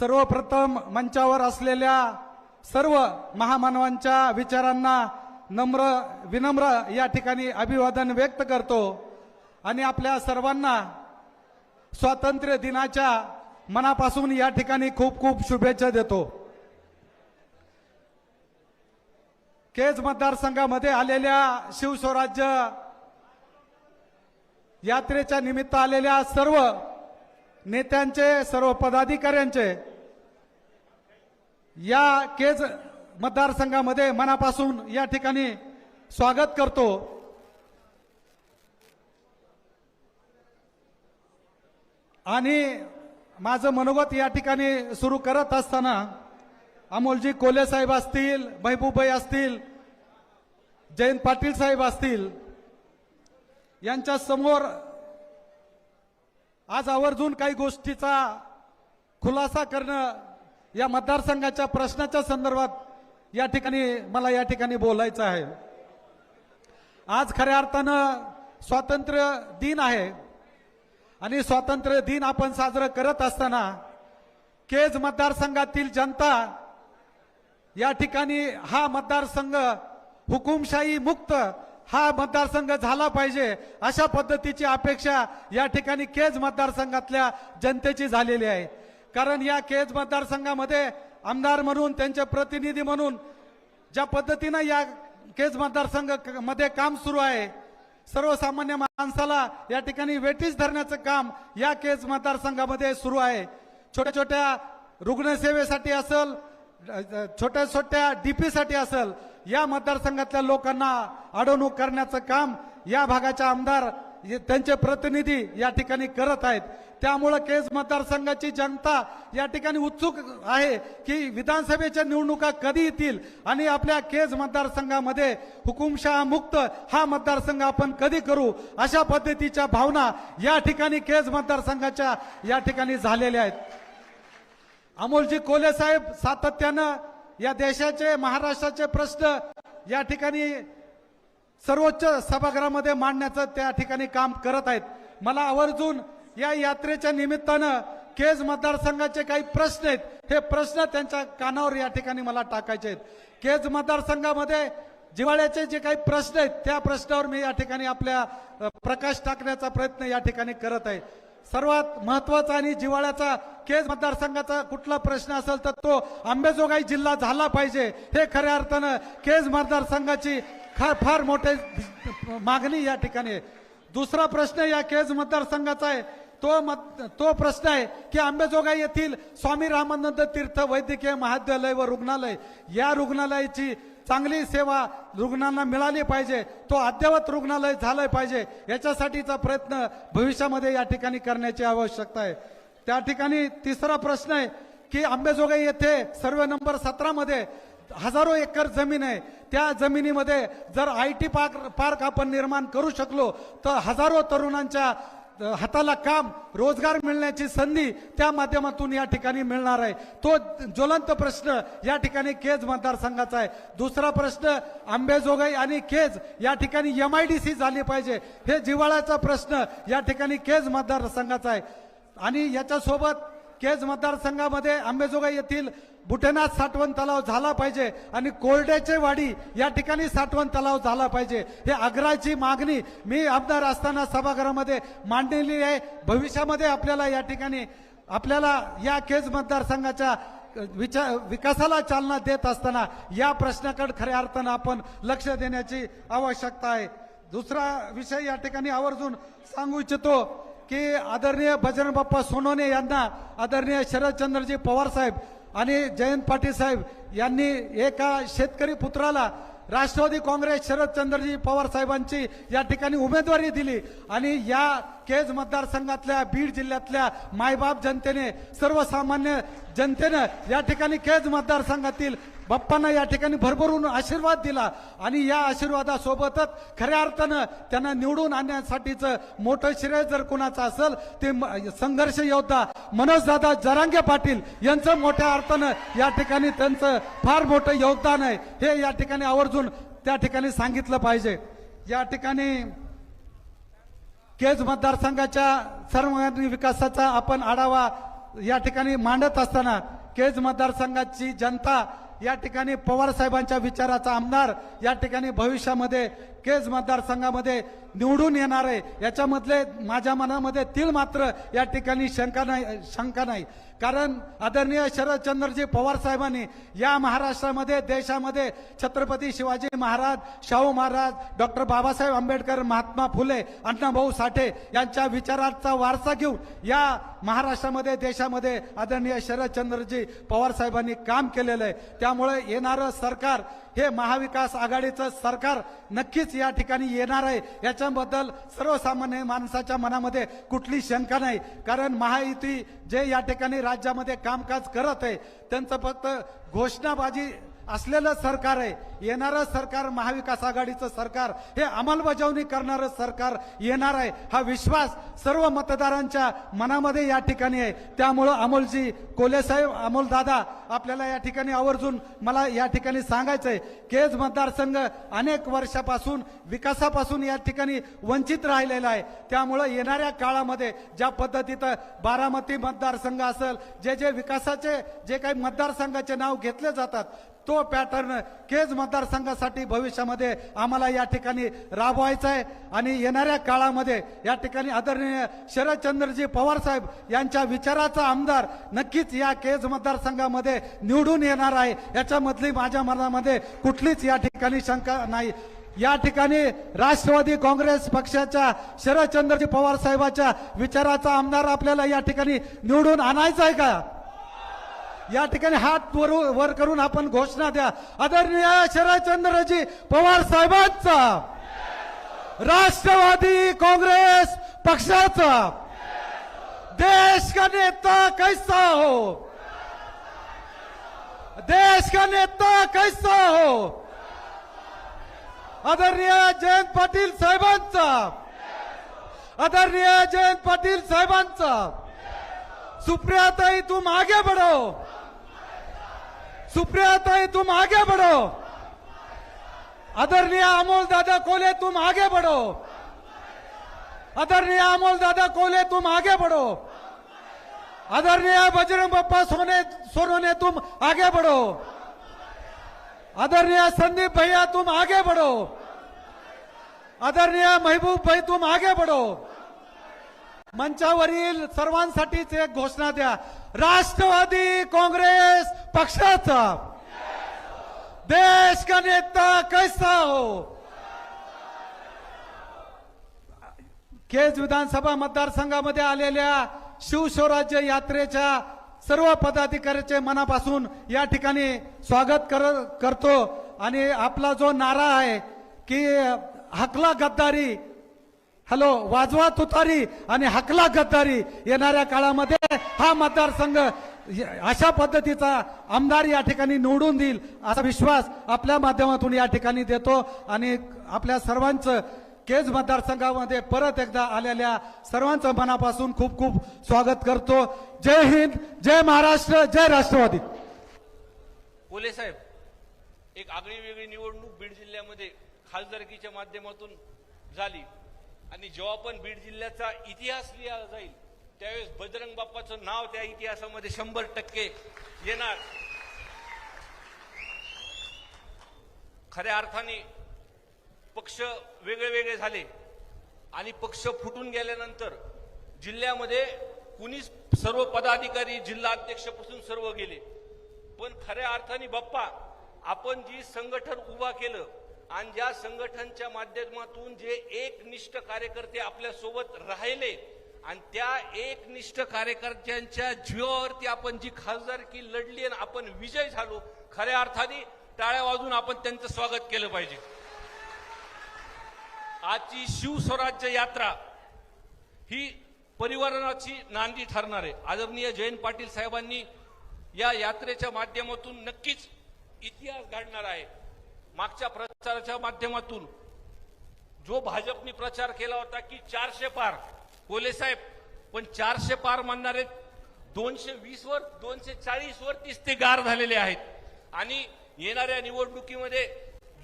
सर्वप्रथम मंचावर असलेल्या सर्व महामानवांच्या विचारांना नम्र विनम्र या ठिकाणी अभिवादन व्यक्त करतो आणि आपल्या सर्वांना स्वातंत्र्य दिनाच्या मनापासून या ठिकाणी खूप खूप शुभेच्छा देतो. केज मतदारसंघामध्ये आलेल्या शिवस्वराज्य यात्रेच्या निमित्त आलेल्या सर्व नेत्यांचे सर्व पदाधिकाऱ्यांचे या केज मतदारसंघामध्ये मनापासून या ठिकाणी स्वागत करतो. आणि माझं मनोगत या ठिकाणी सुरू करत असताना अमोलजी कोले साहेब असतील महबूबाई असतील जयंत पाटील साहेब असतील यांच्या समोर आज आवर्जून काही गोष्टीचा खुलासा करणं या मतदारसंघाच्या प्रश्नाच्या संदर्भात या ठिकाणी मला या ठिकाणी बोलायचं आहे. आज खऱ्या अर्थानं स्वातंत्र्य दिन आहे आणि स्वातंत्र्य दिन आपण साजरं करत असताना केज मतदारसंघातील जनता या ठिकाणी हा मतदारसंघ हुकुमशाही मुक्त हा मतदारसंघ झाला पाहिजे अशा पद्धतीची अपेक्षा या ठिकाणी केज मतदारसंघातल्या जनतेची झालेली आहे. कारण या केज मतदारसंघामध्ये आमदार म्हणून त्यांचे प्रतिनिधी म्हणून ज्या पद्धतीनं या केज मतदारसंघमध्ये काम सुरू आहे सर्वसामान्य माणसाला या ठिकाणी वेटीस धरण्याचं काम या केज मतदारसंघामध्ये सुरू आहे. छोट्या छोट्या रुग्णसेवेसाठी असेल छोट्या छोट्या डीपीसाठी असेल या मतदारसंघातल्या लोकांना अडवणूक करण्याचं काम या भागाच्या आमदार त्यांचे प्रतिनिधी या ठिकाणी करत आहेत. त्यामुळं केज मतदारसंघाची जनता या ठिकाणी उत्सुक आहे की विधानसभेच्या निवडणुका कधी येतील आणि आपल्या केज मतदारसंघामध्ये हुकुमशहा मुक्त हा मतदारसंघ आपण कधी करू अशा पद्धतीच्या भावना या ठिकाणी केज मतदारसंघाच्या या ठिकाणी झालेल्या आहेत. अमोलजी कोले साहेब सातत्यानं या देशाचे महाराष्ट्राचे प्रश्न या ठिकाणी सर्वोच्च सभागृहामध्ये मांडण्याचं त्या ठिकाणी काम करत आहेत. मला आवर्जून या यात्रेच्या निमित्तानं केज मतदारसंघाचे काही प्रश्न आहेत. हे प्रश्न त्यांच्या कानावर या ठिकाणी मला टाकायचे आहेत. केज मतदारसंघामध्ये जिवाळ्याचे जे काही प्रश्न आहेत त्या प्रश्नावर मी या ठिकाणी आपल्या प्रकाश टाकण्याचा प्रयत्न या ठिकाणी करत आहे. सर्वात महत्त्वाचा आणि जिव्हाळ्याचा केज मतदारसंघाचा कुठला प्रश्न असेल तर तो अंबेजोगाई जिल्हा झाला पाहिजे. हे खऱ्या अर्थानं केज मतदारसंघाची खा- फार मोठे मागणी या ठिकाणी दुसरा प्रश्न या केज मतदारसंघाचा आहे. तो मत तो प्रश्न आहे की आंबेजोगाई येथील स्वामी रामानंद तीर्थ वैद्यकीय महाविद्यालय व रुग्णालय या रुग्णालयाची चांगली सेवा रुग्णांना मिळाली पाहिजे तो अद्ययावत रुग्णालय झालं पाहिजे याच्यासाठीचा प्रयत्न भविष्यामध्ये या ठिकाणी करण्याची आवश्यकता आहे. त्या ठिकाणी तिसरा प्रश्न आहे की आंबेजोगाई येथे सर्वे नंबर सतरामध्ये हजारो एकर जमीन आहे. त्या जमिनीमध्ये जर आय टी पार्क पार्क आपण निर्माण करू शकलो तर हजारो तरुणांच्या हाताला काम रोजगार मिळण्याची संधी त्या माध्यमातून या ठिकाणी मिळणार आहे. तो ज्वलंत प्रश्न या ठिकाणी केज मतदारसंघाचा आहे. दुसरा प्रश्न आंबेजोगाई आणि केज या ठिकाणी एम आय डी सी झाली पाहिजे. हे जिव्हाळ्याचा प्रश्न या ठिकाणी केज मतदारसंघाचा आहे. आणि याच्यासोबत केज मतदारसंघामध्ये आंबेजोगाई येथील बुटेनाथ साठवण तलाव झाला पाहिजे आणि कोरड्याचे वाडी या ठिकाणी साठवण तलाव झाला पाहिजे. हे आग्रहाची मागणी मी आमदार असताना सभागृहामध्ये मांडलेली आहे. भविष्यामध्ये आपल्याला या ठिकाणी आपल्याला या केज मतदारसंघाच्या विचार विकासाला चालना देत असताना या प्रश्नाकडे खऱ्या अर्थानं आपण लक्ष देण्याची आवश्यकता आहे. दुसरा विषय या ठिकाणी आवर्जून सांगू इच्छितो. की आदरणीय बजरंग बाप्पा सोनवणे यांना आदरणीय शरदचंद्रजी पवार साहेब आणि जयंत पाटील साहेब यांनी एका शेतकरी पुत्राला राष्ट्रवादी काँग्रेस शरदचंद्रजी पवार साहेबांची या ठिकाणी उमेदवारी दिली. आणि या केज मतदारसंघातल्या बीड जिल्ह्यातल्या मायबाप जनतेने सर्वसामान्य जनतेनं या ठिकाणी केज मतदारसंघातील बाप्पांना या ठिकाणी भरभरून आशीर्वाद दिला आणि या आशीर्वादासोबतच खऱ्या अर्थानं त्यांना निवडून आणण्यासाठीचं मोठं श्रेय जर कुणाचं असेल ते म- संघर्ष योद्धा मनोजदादा जरांगे पाटील यांचं मोठ्या अर्थानं या ठिकाणी त्यांचं फार मोठं योगदान आहे. हे या ठिकाणी आवर्जून त्या ठिकाणी सांगितलं पाहिजे. या ठिकाणी केज मतदारसंघाच्या सर्वांगीण विकासाचा आपण आढावा या ठिकाणी मांडत असताना केज मतदारसंघाची जनता या ठिकाणी पवार साहेबांच्या विचाराचा आमदार या ठिकाणी भविष्यामध्ये केज मतदारसंघामध्ये निवडून येणार आहे. याच्यामधले माझ्या मनामध्ये तील मात्र या ठिकाणी शंका नाही शंका नाही. कारण आदरणीय शरदचंद्रजी पवार साहेबांनी या महाराष्ट्रामध्ये देशामध्ये छत्रपती शिवाजी महाराज शाहू महाराज डॉक्टर बाबासाहेब आंबेडकर महात्मा फुले अण्णाभाऊ साठे यांच्या विचाराचा वारसा घेऊन या महाराष्ट्रामध्ये देशामध्ये आदरणीय शरदचंद्रजी पवार साहेबांनी काम केलेलं आहे. त्यामुळे येणारं सरकार हे महाविकास आघाडीचं सरकार नक्कीच या ठिकाणी येणार आहे. याच्याबद्दल सर्वसामान्य माणसाच्या मनामध्ये कुठली शंका नाही. कारण महायुती जे या ठिकाणी राज्यामध्ये कामकाज करत आहे त्यांचं फक्त घोषणाबाजी असलेलं सरकार आहे. येणारं सरकार महाविकास आघाडीचं सरकार हे अंमलबजावणी करणारं सरकार येणार आहे. हा विश्वास सर्व मतदारांच्या मनामध्ये या ठिकाणी आहे. त्यामुळं अमोलजी कोलेसाहेब अमोल दादा आपल्याला या ठिकाणी आवर्जून मला या ठिकाणी सांगायचं आहे केज मतदारसंघ अनेक वर्षापासून विकासापासून या ठिकाणी वंचित राहिलेला आहे. त्यामुळं येणाऱ्या काळामध्ये ज्या पद्धतीनं बारामती मतदारसंघ असेल जे जे विकासाचे जे काही मतदारसंघाचे नाव घेतले जातात तो हो, पॅटर्न केज मतदारसंघासाठी भविष्यामध्ये आम्हाला या ठिकाणी राबवायचा आहे. आणि येणाऱ्या काळामध्ये या ठिकाणी आदरणीय शरदचंद्रजी पवार साहेब यांच्या विचाराचा आमदार नक्कीच या केज मतदारसंघामध्ये निवडून येणार आहे. याच्यामधली माझ्या मनामध्ये कुठलीच या ठिकाणी शंका नाही. या ठिकाणी राष्ट्रवादी काँग्रेस पक्षाच्या शरदचंद्रजी पवार साहेबाच्या विचाराचा आमदार आपल्याला या ठिकाणी निवडून आणायचा आहे का? या ठिकाणी हात वर वर करून आपण घोषणा द्या. आदरणीय शरदचंद्रजी पवार साहेबांचा. राष्ट्रवादी काँग्रेस पक्षाचा. देश का नेता कैसा हो? देश का नेता कैसा हो? आदरणीय जयंत पाटील साहेबांचा. आदरणीय जयंत पाटील साहेबांचा. सुप्रियाताई तुम आगे बढ़ो सुप्रियाताई तुम आगे बढ़ो. आदरणीय अमोल दादा कोले तुम आगे बढ़ो. आदरणीय अमोल दादा कोले तुम आगे बढ़ो. आदरणीय बजरंग बप्पा सोने सोनोने तुम आगे बढ़ो. आदरणीय संदीप भैया तुम आगे बढ़ो. आदरणीय महबूब भाई तुम आगे बढ़ो. मंचावरील सर्वांसाठीच एक घोषणा द्या. राष्ट्रवादी काँग्रेस पक्षाचा. देश का नेता कैसा हो? केज विधानसभा मतदारसंघामध्ये आलेल्या शिवस्वराज्य यात्रेच्या सर्व पदाधिकाऱ्याचे मनापासून या ठिकाणी स्वागत कर- करतो. आणि आपला जो नारा आहे की हकला गद्दारी हॅलो वाजवा तुतारी आणि हकला गद्दारी येणाऱ्या काळामध्ये हा मतदारसंघ अशा पद्धतीचा आमदार या ठिकाणी निवडून देईल असा विश्वास आपल्या माध्यमातून या ठिकाणी देतो. आणि आपल्या सर्वांचं केज मतदारसंघामध्ये परत एकदा आलेल्या सर्वांचं मनापासून खूप खूप स्वागत करतो. जय हिंद जय महाराष्ट्र जय राष्ट्रवादी. बोले साहेब एक आगळी वेगळी निवडणूक बीड जिल्ह्यामध्ये खासदारकीच्या माध्यमातून झाली. आणि जेव्हा पण बीड जिल्ह्याचा इतिहास लिहिला जाईल त्यावेळेस बजरंग बाप्पाचं नाव त्या इतिहासामध्ये शंभर टक्के येणार. खऱ्या अर्थाने पक्ष वेगळे वेगळे झाले आणि पक्ष फुटून गेल्यानंतर जिल्ह्यामध्ये कुणीच सर्व पदाधिकारी जिल्हा अध्यक्षपासून सर्व गेले. पण खऱ्या अर्थाने बाप्पा आपण जी संघटन उभा केलं आणि ज्या संघटनच्या माध्यमातून जे एकनिष्ठ कार्यकर्ते आपल्यासोबत राहिले आणि त्या एकनिष्ठ कार्यकर्त्यांच्या जीवावरती आपण जी खासदारकी लढली आणि आपण विजय झालो खऱ्या अर्थाने टाळ्या वाजून आपण त्यांचं स्वागत केलं पाहिजे. आजची शिवस्वराज्य यात्रा ही परिवाराची नांदी ठरणार आहे. आदरणीय जयंत पाटील साहेबांनी या यात्रेच्या माध्यमातून नक्कीच इतिहास घडणार आहे. मागच्या प्रचाराच्या माध्यमातून जो भाजपने प्रचार केला होता की चारशे पार कोले साहेब पण चारशे पार म्हणणारे दोनशे वीस वर दोनशे चाळीस वर तीस ते गार झालेले आहेत. आणि येणाऱ्या निवडणुकीमध्ये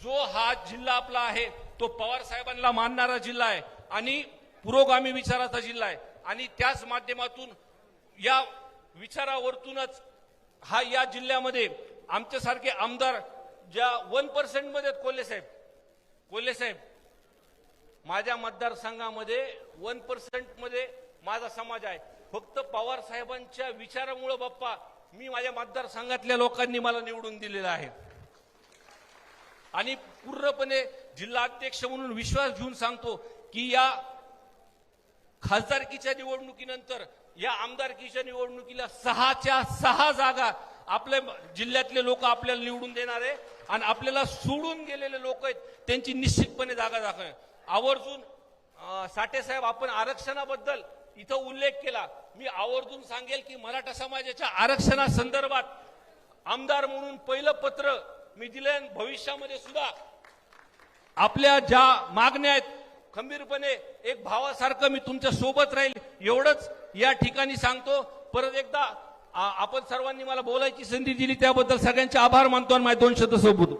जो हा जिल्हा आपला आहे तो पवार साहेबांना मानणारा जिल्हा आहे आणि पुरोगामी विचाराचा जिल्हा आहे. आणि त्याच माध्यमातून या विचारावरतूनच हा या जिल्ह्यामध्ये आमच्यासारखे आमदार ज्या वन पर्सेंटमध्ये आहेत, कोल्हे साहेब कोल्हे साहेब माझ्या मतदारसंघामध्ये वन पर्सेंटमध्ये माझा समाज आहे. फक्त पवार साहेबांच्या विचारामुळे बाप्पा मी माझ्या मतदारसंघातल्या लोकांनी मला निवडून दिलेलं आहे. आणि पूर्णपणे जिल्हा अध्यक्ष म्हणून विश्वास घेऊन सांगतो की या खासदारकीच्या निवडणुकीनंतर या आमदारकीच्या निवडणुकीला सहाच्या सहा जागा आपल्या जिल्ह्यातले लोक आपल्याला निवडून देणार. आहे आणि आपल्याला सोडून गेलेले लोक आहेत त्यांची निश्चितपणे जागा दाखव आवर्जून साठेसाहेब आपण आरक्षणाबद्दल इथं उल्लेख केला. मी आवर्जून सांगेल की मराठा समाजाच्या आरक्षणासंदर्भात आमदार म्हणून पहिलं पत्र मी दिलं आणि भविष्यामध्ये सुद्धा आपल्या ज्या मागण्या आहेत खंबीरपणे एक भावासारखं मी तुमच्यासोबत राहील एवढंच या ठिकाणी सांगतो. परत एकदा आपण सर्वांनी मला बोलायची संधी दिली त्याबद्दल सगळ्यांचे आभार मानतो आणि माझ्या दोन शब्द सोबत